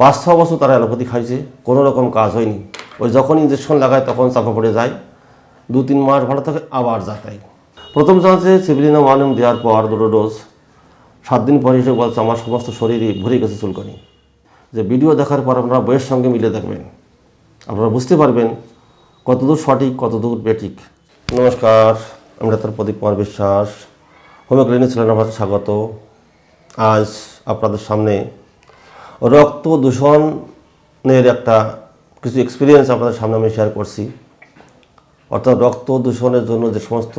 পাঁচ ছ বছর তারা অ্যালোপ্যাথি খাইছে, কোনো রকম কাজ হয়নি। ওই যখন ইঞ্জেকশন লাগায় তখন চাপা পড়ে যায়। দু তিন মাস ভালো থাকে, আবার যাতাই প্রথম চান্সে সিভিলিনা মালুম দেওয়ার পর দুটো ডোজ সাত দিন পরে এসে বলছে, আমার সমস্ত শরীরই ভরে গেছে চুলকানি। যে ভিডিও দেখার পর আপনারা বইয়ের সঙ্গে মিলে দেখবেন। আপনারা বুঝতে পারবেন কতদূর সঠিক, কতদূর বেঠিক। নমস্কার, আমি ডাক্তার প্রদীপ কুমার বিশ্বাস। হোমিও ক্লিনিক ছিলেন আমার স্বাগত। আজ আপনাদের সামনে রক্ত দূষণের একটা কিছু এক্সপিরিয়েন্স আপনাদের সামনে আমি শেয়ার করছি। অর্থাৎ রক্ত দূষণের জন্য যে সমস্ত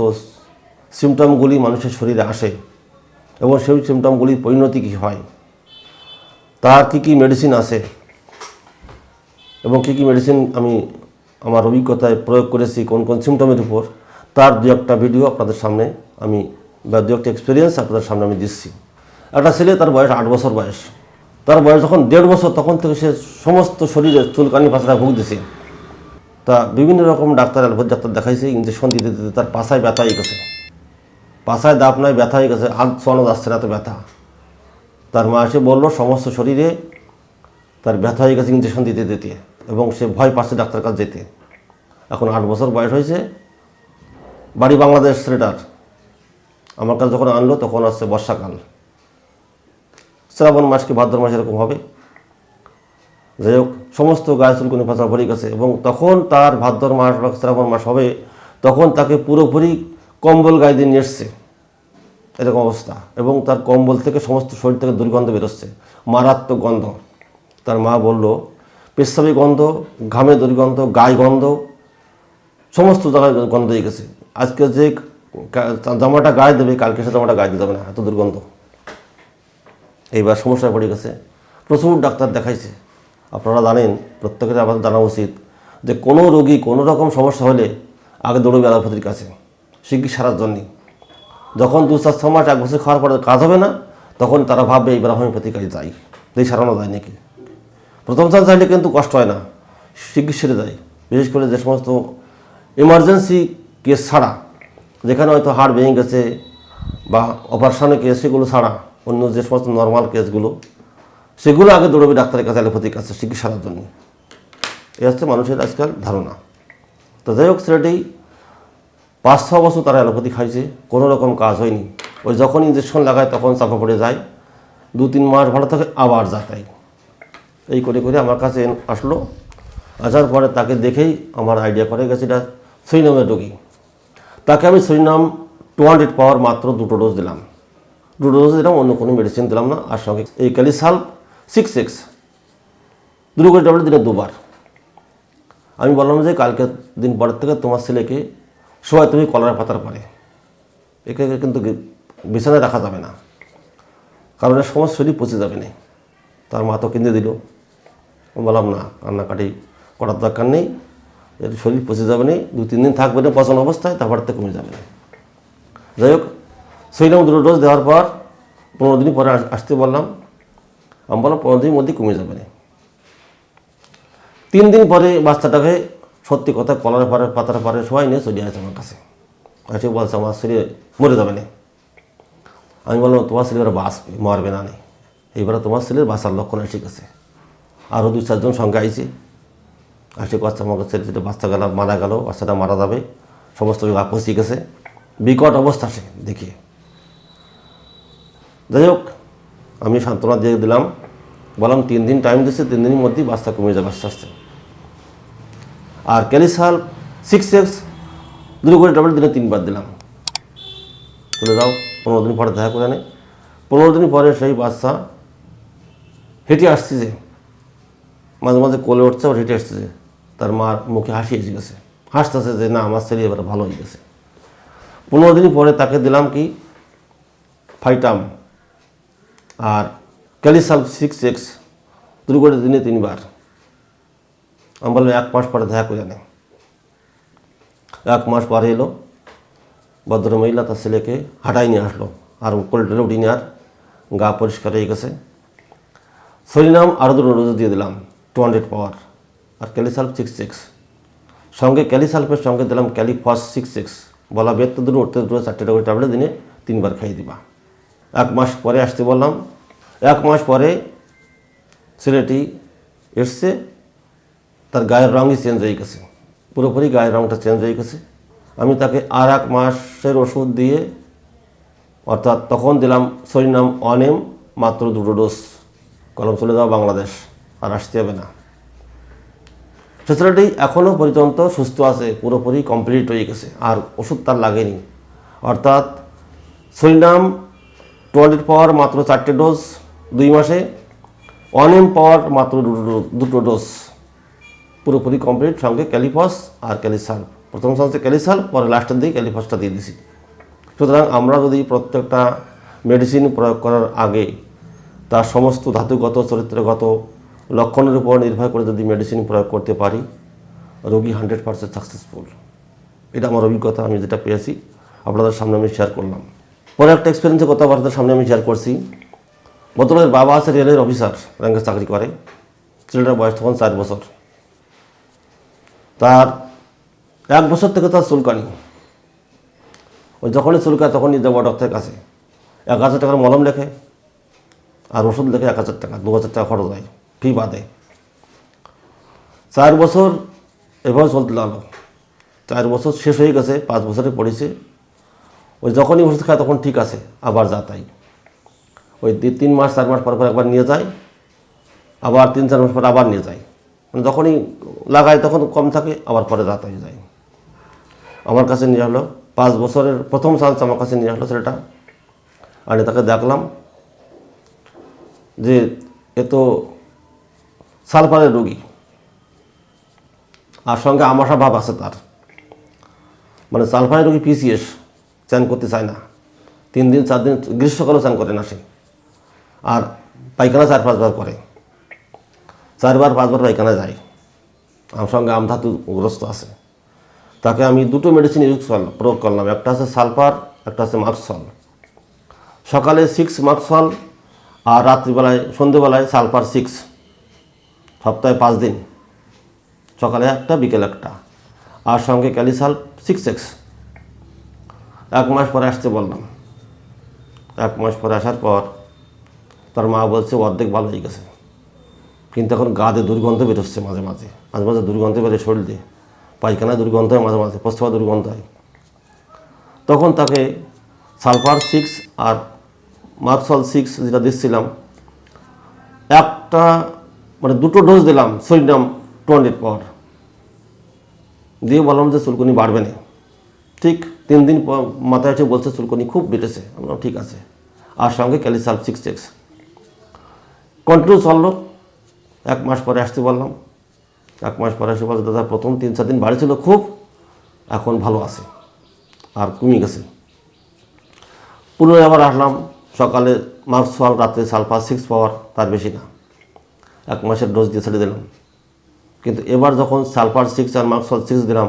সিমটমগুলি মানুষের শরীরে আসে এবং সেই সিমটমগুলির পরিণতি কী হয়, তার কী কী মেডিসিন আছে এবং কী কী মেডিসিন আমি আমার অভিজ্ঞতায় প্রয়োগ করেছি, কোন কোন সিমটমের উপর, তার দু একটা ভিডিও আপনাদের সামনে আমি বা দু একটা এক্সপিরিয়েন্স আপনাদের সামনে আমি দিচ্ছি। একটা ছেলে তার বয়স আট বছর বয়স। তার বয়স যখন দেড় বছর, তখন থেকে সে সমস্ত শরীরে চুলকানি পাছড়া ভুগতেছে তা বিভিন্ন রকম ডাক্তার অ্যালোপ্যাথি ডাক্তার দেখাইছে ইঞ্জেকশন দিতে দিতে তার পাশায় ব্যথা হয়ে গেছে। পাশায় দাপ নয়, ব্যথা হয়ে গেছে হাত চলানো যাচ্ছে না এত ব্যথা। তার মা এসে বলল, সমস্ত শরীরে তার ব্যথা হয়ে গেছে ইঞ্জেকশন দিতে দিতে, এবং সে ভয় পাচ্ছে ডাক্তার কাছে যেতে। এখন আট বছর বয়স হয়েছে। বাড়ি বাংলাদেশ ছেলেটার। আমার কাছে যখন আনলো, তখন আসছে বর্ষাকাল। শ্রাবণ মাস কি ভাদ্র মাস এরকম হবে। যাই হোক সমস্ত গায়ে চুলকুনি ফাঁসা ভরে গেছে এবং তখন তার ভাদ্র মাস বা শ্রাবণ মাস হবে, তখন তাকে পুরোপুরি কম্বল গায়ে দিয়ে নিয়ে এরকম অবস্থা এবং তার কম্বল থেকে সমস্ত শরীর থেকে দুর্গন্ধ বেরোচ্ছে, মারাত্মক গন্ধ। তার মা বলল, পেশাবি গন্ধ, ঘামে দুর্গন্ধ, গায়ে গন্ধ, সমস্ত জায়গায় গন্ধ হয়ে গেছে। আজকে যে জামাটা গায়ে দেবে, কালকে সে জামাটা গায়ে দিতে হবে না, এত দুর্গন্ধ। এইবার সমস্যায় পড়ে গেছে। প্রচুর ডাক্তার দেখাইছে। আপনারা জানেন, প্রত্যেকের আমাদের জানা উচিত যে কোনো রোগী কোনো রকম সমস্যা হলে আগে দৌড়বে অ্যালোপ্যাথির কাছে শিগগির সারার জন্যে যখন দু চার ছ মাস, এক বছর খাওয়ার পরে কাজ হবে না, তখন তারা ভাববে এইবার হোমিওপ্যাথির কাছে যাই। এই সারানো যায় নাকি? প্রথম চান্স চাইলে কিন্তু কষ্ট হয় না। শিগগির সেরে যায়। বিশেষ করে যে সমস্ত এমার্জেন্সি কেস ছাড়া, যেখানে হয়তো হাড় ভেঙে গেছে বা অপারেশনের কেস সেগুলো ছাড়া অন্য যে সমস্ত নর্মাল কেসগুলো সেগুলো আগে দৌড়বে ডাক্তারের কাছে, অ্যালোপ্যাথির কাছে, চিকিৎসার জন্য। এই হচ্ছে মানুষের আজকাল ধারণা। তো যাই হোক, ছেলেটি পাঁচ ছ বছর তারা অ্যালোপ্যাথি খাইছে, কোনো রকম কাজ হয়নি। ওই যখন ইঞ্জেকশন লাগায়, তখন চাপা পড়ে যায়। দু তিন মাস ভালো থাকে, আবার যাতাই এই করে করে আমার কাছে আসলো। আসার পরে তাকে দেখেই আমার আইডিয়া করে গেছে, এটা সৈনামের রোগী। তাকে আমি সৈনাম টু হান্ড্রেড পাওয়ার মাত্র দুটো ডোজ দিলাম। দুটো ডোজ দিলাম অন্য কোনো মেডিসিন দিলাম না। আর সঙ্গে এই কালি ক্যালিসাল সিক্স সিক্স দুটো করে ট্যাবলেট দুবার। আমি বললাম যে কালকে দিন পরের থেকে তোমার ছেলেকে সবাই তুমি কলার পাতার পরে। একে কিন্তু বিছানায় রাখা যাবে না। কারণ এর সমস্ত শরীর পচে যাবে না। তার মা তো কিনে দিল। বললাম, না, কান্নাকাটি করার দরকার নেই। এর শরীর পচে যাবে না। দু তিন দিন থাকবে না পচন অবস্থায়, তারপর থেকে কমে যাবে না। যাই হোক সেইরকম দুটো ডোজ দেওয়ার পর পনেরো দিন পরে আসতে বললাম। আমি বললাম পনেরো দিনের মধ্যে কমে যাবে তিন দিন পরে বাচ্চাটাকে সত্যি কথা কলার পারে পাতার পারে সবাই নিয়ে চলে আসে আমার কাছে। এসে বলছে, আমার শরীরে মরে যাবে না আমি বললাম, তোমার ছেলে বাঁচবে, মরবে না নেই এইবারে তোমার ছেলের বাঁচার লক্ষণ এসে গেছে আরও দু চারজন সঙ্গে আইছে। আসে বাচ্চা আমার ছেলে ছেলে বাচ্চা গেল, মারা গেল, বাচ্চাটা মারা যাবে। সমস্ত গা পচে গেছে। বিকট অবস্থা সে দেখিয়ে যাই হোক আমি সান্ত্বনা দিয়ে দিলাম। বললাম তিন দিন টাইম দিচ্ছে তিন দিনের মধ্যেই বাচ্চা কমে যাবে আস্তে আস্তে। আর ক্যালিসাল সিক্স এক্স দুটো করে ট্যাবলেট দিনে তিনবার দিলাম। তুলে দাও, পনেরো দিন পরে দেখা করে নেই পনেরো দিন পরে সেই বাচ্চা হেঁটে আসছে যে, মাঝে মাঝে কোলে উঠছে আর হেঁটে আসছে যে, তার মার মুখে হাসি এসে গেছে। হাসতেছে যে, না, আমার ছেলে এবার ভালো হয়ে গেছে। পনেরো দিন পরে তাকে দিলাম কি? ফাইটাম আর ক্যালিসাল সিক্স এক্স করে দিনে তিনবার। আমি বললাম, এক মাস পরে দেখা করে নেই এক মাস পরে এলো ভদ্র মহিলা তার ছেলেকে হাঁটাই নিয়ে আসলো আর কোল্ডে উঠি নিয়ে আর গা পরিষ্কার হয়ে গেছে। সরিনাম আরও দুটো ডোজ দিয়ে দিলাম টু হান্ড্রেড পাওয়ার আর ক্যালিসাল্প সিক্স সিক্স সঙ্গে ক্যালিসাল্পের সঙ্গে দিলাম ক্যালিফস সিক্স সিক্স বলা বেদ তো দুটো উঠতে দুটো চারটে করে ট্যাবলেট দিনে তিনবার খাইয়ে দিবা। এক মাস পরে আসতে বললাম। এক মাস পরে ছেলেটি এসছে, তার গায়ের রঙই চেঞ্জ হয়ে গেছে, পুরোপুরি গায়ের রঙটা চেঞ্জ হয়ে গেছে। আমি তাকে আর এক মাসের ওষুধ দিয়ে, অর্থাৎ তখন দিলাম সরিনাম অনেম, মাত্র দুটো ডোজ কলম চলে যাওয়া বাংলাদেশ, আর আসতে হবে না। সে ছেলেটি এখনও পর্যন্ত সুস্থ আছে, পুরোপুরি কমপ্লিট হয়ে গেছে, আর ওষুধ তার লাগেনি। অর্থাৎ সরিনাম টোয়েন্টির পাওয়ার মাত্র চারটে ডোজ দুই মাসে, অনেম পাওয়ার মাত্র দুটো ডোজ পুরোপুরি কমপ্লিট সঙ্গে ক্যালিফস আর ক্যালিসাল। প্রথম চান্সে ক্যালিসাল, পরে লাস্টের দিকে ক্যালিফসটা দিয়ে দিছি। সুতরাং আমরা যদি প্রত্যেকটা মেডিসিন প্রয়োগ করার আগে তার সমস্ত ধাতুগত, চরিত্রগত লক্ষণের উপর নির্ভর করে যদি মেডিসিন প্রয়োগ করতে পারি, রোগী হান্ড্রেড পার্সেন্ট সাকসেসফুল এটা আমার অভিজ্ঞতা, আমি যেটা পেয়েছি, আপনাদের সামনে আমি শেয়ার করলাম। পরে একটা এক্সপিরিয়েন্সের কথা আপনাদের সামনে আমি শেয়ার করছি। বর্তমানের বাবা আছে রেলের অফিসার র্যাঙ্কে চাকরি করে। ছেলেটার বয়স তখন চার বছর। তার এক বছর থেকে তার চুলকানি। ওই যখনই চুলকায় তখনই যাব ডক্টরের কাছে। এক হাজার টাকার মলম লেখে আর ওষুধ লেখে এক হাজার টাকা, দু হাজার টাকা খরচ হয় ফি বাদে। চার বছর এভাবে চলতে লাগল। চার বছর শেষ হয়ে গেছে, পাঁচ বছরে পড়েছে। ওই যখনই ওষুধ খায় তখন ঠিক আছে, আবার যা তাই। ওই তিন মাস, চার মাস পর পর একবার নিয়ে যায়, আবার তিন, চার মাস পর আবার নিয়ে যায়। মানে যখনই লাগায় তখন কম থাকে, আবার পরে রাত হয়ে যায়। আমার কাছে নিয়ে হলো পাঁচ বছরের প্রথম চান্স আমার কাছে নিয়ে আসলো ছেলেটা। আমি তাকে দেখলাম যে এ তো সালফারের রোগী। আর সঙ্গে আমাশা ভাব আছে তার। মানে সালফারের রোগী পিসিএস চান করতে চায় না। তিন দিন, চার দিন গ্রীষ্মকালেও চান করে না সে। আর পায়খানা চার পাঁচবার করে। চারবার, পাঁচবার পায়খানা যায়। আমার সঙ্গে আমধাতু গ্রস্ত আছে। তাকে আমি দুটো মেডিসিন ইউজ করলাম প্রয়োগ করলাম। একটা আছে সালফার, একটা আছে মার্কসল সকালে সিক্স মার্কসল আর রাত্রিবেলায়, সন্ধেবেলায় সালফার সিক্স সপ্তাহে পাঁচ দিন। সকালে একটা, বিকেল একটা। আর সঙ্গে ক্যালিসাল সিক্স এক্স এক মাস পরে আসতে বললাম। এক মাস পরে আসার পর তার মা বলছে, অর্ধেক ভালো হয়ে গেছে। কিন্তু এখন গাতে দুর্গন্ধ বেরোচ্ছে মাঝে মাঝে। মাঝে মাঝে দুর্গন্ধ বেরোয় শরীর পায়খানায় দুর্গন্ধ হয় মাঝে মাঝে প্রস্তাবা দুর্গন্ধ হয়। তখন তাকে সালফার সিক্স আর মার্কসল সিক্স যেটা দিচ্ছিলাম, একটা মানে দুটো ডোজ দিলাম সৈন্যাম টোয়েন্টির পর দিয়ে বললাম যে, চুলকুনি বাড়বে না। ঠিক তিন দিন পর মাথায় এসে বলছে, চুলকনি খুব বেড়েছে। আমরা ঠিক আছে। আর সঙ্গে ক্যালিসাল সিক্স এক্স কন্টিনিউ চলল। এক মাস পরে আসতে বললাম। এক মাস পরে এসে বলছে, দাদা, প্রথম তিন চার দিন বাড়ি ছিল খুব, এখন ভালো আছে, আর কমে গেছে। পুনরায় আবার আসলাম। সকালে মার্কস ফল রাত্রে সালফার সিক্স পাওয়ার, তার বেশি না। এক মাসের ডোজ দিয়ে ছেড়ে দিলাম। কিন্তু এবার যখন সালফার সিক্স আর মার্কসল সিক্স দিলাম,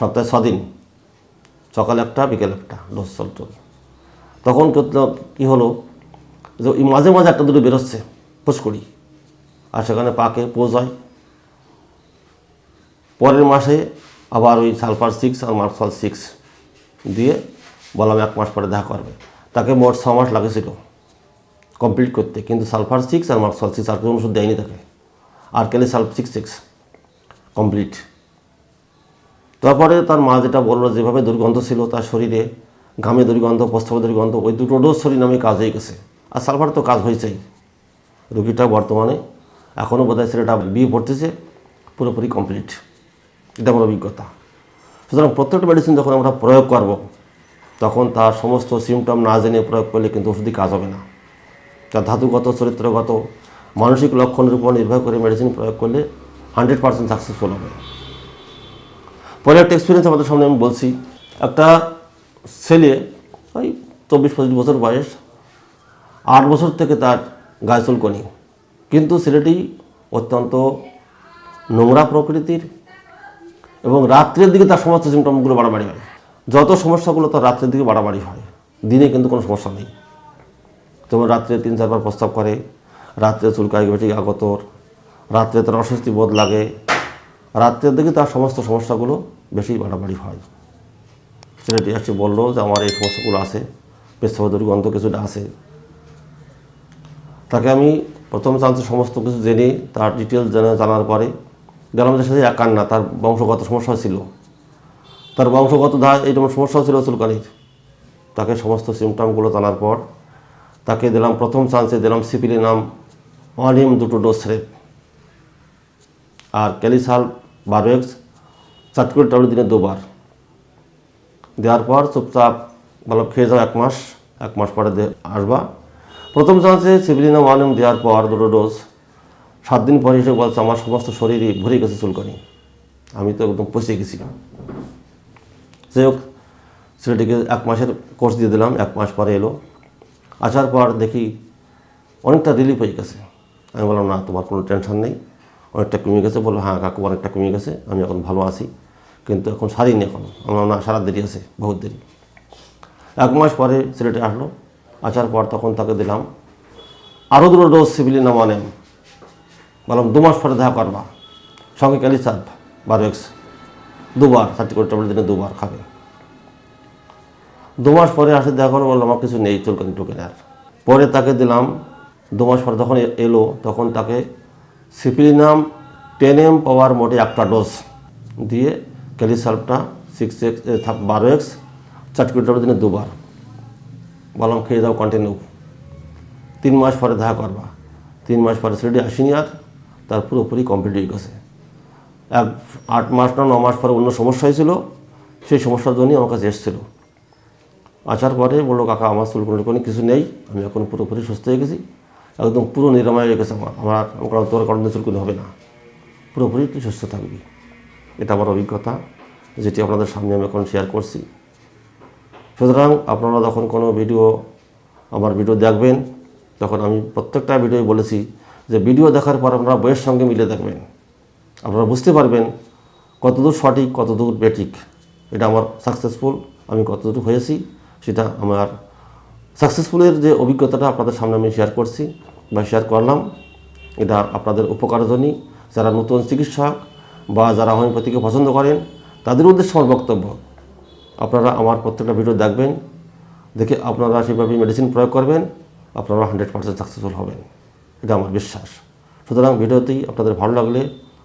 সপ্তাহে ছদিন। সকালে একটা, বিকেল একটা ডোজ চলতো তখন কি হলো, যে ওই মাঝে মাঝে একটা দুটো বেরোচ্ছে ফুসকড়ি আর সেখানে পাকে পোজ হয়। পরের মাসে আবার ওই সালফার সিক্স আর মার্কসল সিক্স দিয়ে বললাম এক মাস পরে দেখা করবে। তাকে মোট ছ মাস লাগেছিল কমপ্লিট করতে। কিন্তু সালফার সিক্স আর মার্কসল সিক্স আর কোনো ওষুধ দেয়নি তাকে। আর কেলে সালফ সিক্স সিক্স কমপ্লিট তারপরে তার মা যেটা বলল, যেভাবে দুর্গন্ধ ছিল তার শরীরে, ঘামে দুর্গন্ধ, প্রস্তাবে দুর্গন্ধ, ওই দুটো ডোজ শরীর নামে কাজ হয়ে গেছে। আর সালফার তো কাজ হয়েছেই। রুগীটা বর্তমানে এখনও বোধহয় ছেলেটা বিয়ে পড়তেছে, পুরোপুরি কমপ্লিট এটা আমার অভিজ্ঞতা। সুতরাং প্রত্যেকটা মেডিসিন যখন আমরা প্রয়োগ করব, তখন তার সমস্ত সিমটম না জেনে প্রয়োগ করলে কিন্তু ওষুধই কাজ হবে না। তার ধাতুগত, চরিত্রগত, মানসিক লক্ষণের উপর নির্ভর করে মেডিসিন প্রয়োগ করলে হান্ড্রেড পার্সেন্ট সাকসেসফুল হবে। পরে একটা এক্সপিরিয়েন্স আমাদের সামনে আমি বলছি। একটা ছেলে, ওই চব্বিশ পঁচিশ বছর বয়স, আট বছর থেকে তার গায়ে চুলকনি কিন্তু ছেলেটি অত্যন্ত নোংরা প্রকৃতির এবং রাত্রের দিকে তার সমস্ত সিমটমগুলো বাড়াবাড়ি হয়। যত সমস্যাগুলো তার রাত্রের দিকে বাড়াবাড়ি হয়, দিনে কিন্তু কোনো সমস্যা নেই। যেমন রাত্রে তিন চারবার প্রস্তাব করে, রাত্রে চুলকায় বেটি আগতর রাত্রে তার অস্বস্তি বোধ লাগে রাত্রের দিকে তার সমস্ত সমস্যাগুলো বেশি বাড়াবাড়ি হয়। ছেলেটি এসে বলল যে, আমার এই সমস্যাগুলো আছে পেশাব দুর্গন্ধ কিছুটা আছে। তাকে আমি প্রথম চান্সে সমস্ত কিছু জেনে, তার ডিটেলস জেনে জানার পরে গেলাম যে সাথে একান না, তার বংশগত সমস্যা ছিল। তার বংশগত ধা এইরকম সমস্যা ছিল চুলকানির। তাকে সমস্ত সিমটমগুলো জানার পর তাকে দিলাম প্রথম চান্সে, দিলাম সিপিলি নাম অনিম দুটো ডোজ স্রেপ আর ক্যালিসাল বারো এক্স চারটি করে ট্যাবলেট দিনে দুবার। দেওয়ার পর চুপচাপ ভালো খেয়ে যাও এক মাস এক মাস পরে আসবা। প্রথম চান্সে সিভিলিনা ওয়ানিম দেওয়ার পর দুটো ডোজ সাত দিন পরে এসে বলছে, আমার সমস্ত শরীরই ভরে গেছে চুলকানি। আমি তো একদম পচে গেছি যাই হোক, ছেলেটিকে এক মাসের কোর্স দিয়ে দিলাম, এক মাস পরে এলো। আসার পর দেখি অনেকটা রিলিফ হয়ে গেছে। আমি বললাম, না, তোমার কোনো টেনশন নেই। অনেকটা কমে গেছে, বলল হ্যাঁ কাকু, অনেকটা কমে গেছে, আমি এখন ভালো আছি। কিন্তু এখন সারিনি এখন, আমার না সারা দেরি আছে, বহুত দেরি। এক মাস পরে ছেলেটা আসলো, আসার পর তখন তাকে দিলাম আরও দুটো ডোজ সিভিলি নামানেম বললাম, দু মাস পরে দেখা করবা। সঙ্গে ক্যালিসাপ বারো এক্স দুবার থার্টি করে ট্যাবলেট দিনে দুবার খাবে। দু মাস পরে আসে দেখা করে বললাম আমার কিছু নেই, চুলকানি টুকানি আর। পরে তাকে দিলাম, দু মাস পরে যখন এলো, তখন তাকে সিপিলিনাম টেন এম পাওয়ার মোটে একটা ডোজ দিয়ে ক্যালিসালটা সিক্স এক্স বারো এক্স করে ট্যাবলেট দিনে দুবার। বললাম, খেয়ে দাও কন্টিনিউ তিন মাস পরে দেখা করবা। তিন মাস পরে সেটি আসিনি আর, তার পুরোপুরি কমপ্লিট হয়ে গেছে। এক, আট মাস না, ন মাস পরে অন্য সমস্যা হয়েছিল, সেই সমস্যার জন্যই আমার কাছে এসেছিল। আসার পরে বলল, কাকা, আমার চুল কোনো কিছু নেই, আমি এখন পুরোপুরি সুস্থ হয়ে গেছি। একদম পুরো নিরাময় হয়ে গেছে আমার। আমার আমার তোর কারণে চুলকুনি হবে না। পুরোপুরি তুই সুস্থ থাকবি। এটা আমার অভিজ্ঞতা, যেটি আপনাদের সামনে আমি এখন শেয়ার করছি। সুতরাং আপনারা যখন কোনো ভিডিও আমার ভিডিও দেখবেন, তখন আমি প্রত্যেকটা ভিডিও বলেছি যে ভিডিও দেখার পর আপনারা বইয়ের সঙ্গে মিলে দেখবেন আপনারা বুঝতে পারবেন কতদূর সঠিক, কতদূর বেঠিক। এটা আমার সাকসেসফুল আমি কতদূর হয়েছি, সেটা আমার সাকসেসফুলের যে অভিজ্ঞতাটা আপনাদের সামনে আমি শেয়ার করছি বা শেয়ার করলাম, এটা আপনাদের উপকারের জন্যই যারা নতুন চিকিৎসক বা যারা হোমিওপ্যাথিকে পছন্দ করেন, তাদের উদ্দেশ্যে আমার বক্তব্য। আপনারা আমার প্রত্যেকটা ভিডিও দেখবেন, দেখে আপনারা সেভাবে মেডিসিন প্রয়োগ করবেন, আপনারা হান্ড্রেড পার্সেন্ট সাকসেসফুল হবেন। এটা আমার বিশ্বাস। সুতরাং ভিডিওটি আপনাদের ভালো লাগলে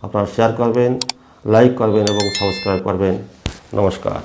আপনারা শেয়ার করবেন লাইক করবেন এবং সাবস্ক্রাইব করবেন। নমস্কার।